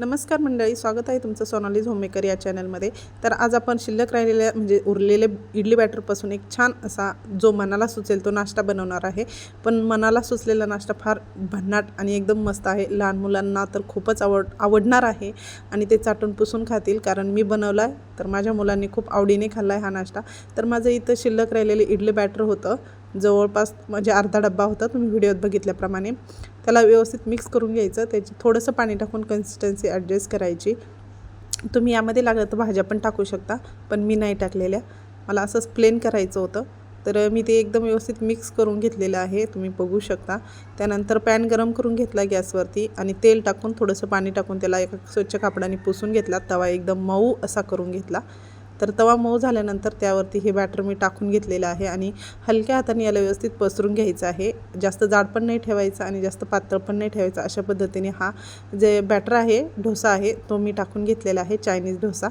नमस्कार मंडळी स्वागत आहे तुमचं सोनालीज होममेकर या चॅनलमध्ये. तर आज आपण शिल्लक राहिलेल्या म्हणजे उरलेले इडली बॅटरपासून एक छान असा जो मनाला सुचेल तो नाश्ता बनवणार आहे. पण मनाला सुचलेला नाश्ता फार भन्नाट आणि एकदम मस्त आहे. लहान मुलांना तर खूपच आवड आवडणार आहे आणि ते चाटून पुसून खातील. कारण मी बनवला आहे तर माझ्या मुलांनी खूप आवडीने खाल्ला आहे हा नाश्ता. तर माझं इथं शिल्लक राहिलेले इडली बॅटर होतं. जवळपास म्हणजे अर्धा डब्बा होता तुम्ही व्हिडिओत बघितल्याप्रमाणे. त्याला व्यवस्थित मिक्स करून घ्यायचं. त्याची थोडंसं पाणी टाकून कन्सिस्टन्सी ॲडजस्ट करायची. तुम्ही यामध्ये लागलं तर भाज्या पण टाकू शकता पण मी नाही टाकलेल्या. मला असंच प्लेन करायचं होतं. तर मी ते एकदम व्यवस्थित मिक्स करून घेतलेलं आहे. तुम्ही बघू शकता. त्यानंतर पॅन गरम करून घेतला गॅसवरती आणि तेल टाकून थोडंसं पाणी टाकून त्याला एका स्वच्छ कापडाने पुसून घेतला. तवा एकदम मऊ असा करून घेतला. तर तवा मऊ झाल्यानंतर त्यावरती हे बॅटर मी टाकून घेतलेलं आहे आणि हलक्या हाताने याला व्यवस्थित पसरून घ्यायचं आहे. जास्त जाड पण नाही ठेवायचं आणि जास्त पातळ पण नाही ठेवायचं. अशा पद्धतीने हा जे बॅटर आहे डोसा आहे तो मी टाकून घेतलेला आहे चायनीज डोसा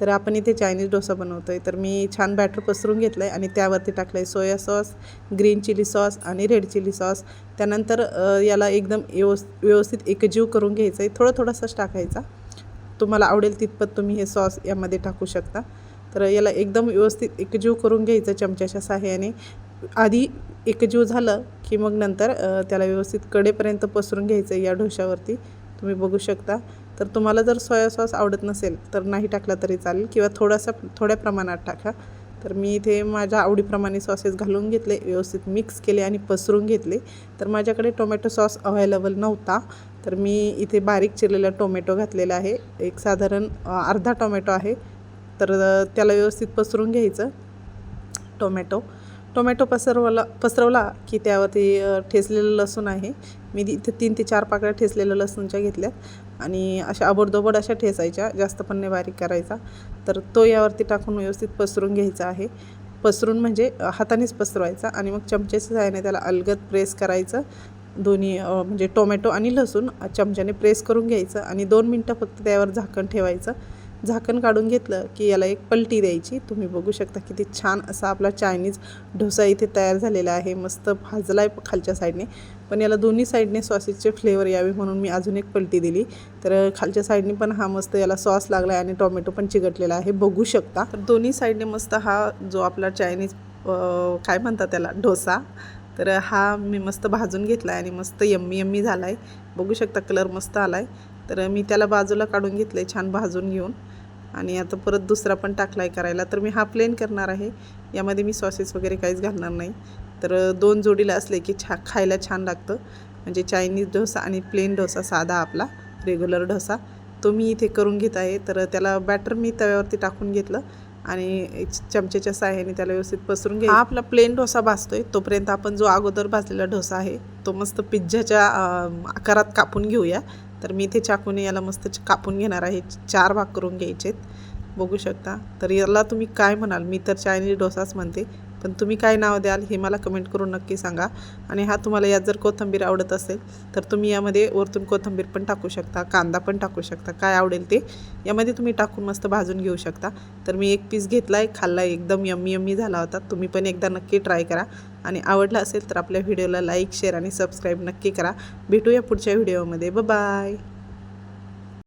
तर आपण इथे चायनीज डोसा बनवतो आहे तर मी छान बॅटर पसरून घेतलं आहे आणि त्यावरती टाकलं आहे soy sauce green chilli sauce आणि रेड चिली सॉस. त्यानंतर याला एकदम व्यवस् व्यवस्थित एकजीव करून घ्यायचं आहे थोडं थोडंसंच टाकायचा. तुम्हाला आवडेल तितपत तुम्ही हे सॉस यामध्ये टाकू शकता. तर याला एकदम व्यवस्थित एकजीव करून घ्यायचं चमच्याच्या सहाय्याने. आधी एकजीव झालं की मग नंतर त्याला व्यवस्थित कडेपर्यंत पसरून घ्यायचं या डोशावरती तुम्ही बघू शकता. तर तुम्हाला जर सोया सॉस आवडत नसेल तर नाही टाकला तरी चालेल किंवा थोडासा थोड्या प्रमाणात टाका. तर मी इथे माझ्या आवडीप्रमाणे सॉसेस घालून घेतले व्यवस्थित मिक्स केले आणि पसरून घेतले. तर माझ्याकडे टोमॅटो सॉस अवेलेबल नव्हता. तर मी इथे बारीक चिरलेला टोमॅटो घातलेला आहे. एक साधारण अर्धा टोमॅटो आहे. तर त्याला व्यवस्थित पसरून घ्यायचं टोमॅटो टोमॅटो पसरवला पसरवला की त्यावरती ठेसलेलं ठेचलेलं लसूण आहे. मी इथे तीन ते चार पाकळ्या ठेचलेल्या लसूणच्या घेतल्या आणि अशा आबडदोबड अशा ठेचायच्या जास्त पण नाही बारीक करायचा. तर तो यावरती टाकून व्यवस्थित पसरून घ्यायचा आहे. पसरून म्हणजे हातानेच पसरवायचा आणि मग चमच्याच्या सहाय्याने त्याला अलगद प्रेस करायचं. दोन्ही म्हणजे टोमॅटो आणि लसूण चमच्याने प्रेस करून घ्यायचं आणि दोन मिनटं फक्त त्यावर झाकण ठेवायचं. झाकण काढून घेतलं की याला एक पलटी द्यायची. तुम्ही बघू शकता किती छान असा आपला चायनीज डोसा इथे तयार झालेला आहे. मस्त भाजला आहे खालच्या साईडने. पण याला दोन्ही साईडने सॉसेसचे फ्लेवर यावे म्हणून मी अजून एक पलटी दिली. तर खालच्या साईडने पण हा मस्त याला सॉस लागला आहे आणि टोमॅटो पण चिकटलेला आहे. बघू शकता. तर दोन्ही साईडने मस्त हा जो आपला चायनीज काय म्हणतात त्याला? डोसा. तर हा मी मस्त भाजून घेतला आहे आणि मस्त यम्मी यम्मी झाला आहे बघू शकता कलर मस्त आला आहे तर मी त्याला बाजूला काढून घेतलं आहे छान भाजून घेऊन. आणि आता परत दुसरा पण टाकला आहे करायला. तर मी हा प्लेन करणार आहे. यामध्ये मी सॉसेस वगैरे काहीच घालणार नाही. तर दोन जोडीला असले की छा खायला छान लागतं. म्हणजे चायनीज डोसा आणि प्लेन डोसा साधा आपला रेग्युलर डोसा. तो मी इथे करून घेत आहे. तर त्याला बॅटर मी तव्यावरती टाकून घेतलं. आणि एक चमच्याच्या सहाय्याने त्याला व्यवस्थित पसरून घ्या हा आपला प्लेन डोसा भाजतो आहे तोपर्यंत आपण जो अगोदर भाजलेला डोसा आहे तो मस्त पिझ्झाच्या आकारात कापून घेऊया. तर मी इथे चाकूने याला मस्त कापून घेणार आहे. चार भाग करून घ्यायचेत. बघू शकता. तर याला तुम्ही काय म्हणाल? मी तर चायनीज डोसाच म्हणते. पण तुम्ही काय नाव द्याल हे मला कमेंट करून नक्की सांगा. आणि हा तुम्हाला यात जर कोथिंबीर आवडत असेल तर तुम्ही यामध्ये वरतून कोथिंबीर पण टाकू शकता कांदा पण टाकू शकता काय आवडेल ते यामध्ये तुम्ही टाकून मस्त भाजून घेऊ शकता. तर मी एक पीस घेतला आहे खाल्ला आहे एकदम यम्मी यम्मी झाला होता. तुम्ही पण एकदा नक्की ट्राय करा. आणि आवडला असेल तर आपल्या व्हिडिओला लाईक शेअर आणि सबस्क्राईब नक्की करा. भेटूया पुढच्या व्हिडिओमध्ये. बाय.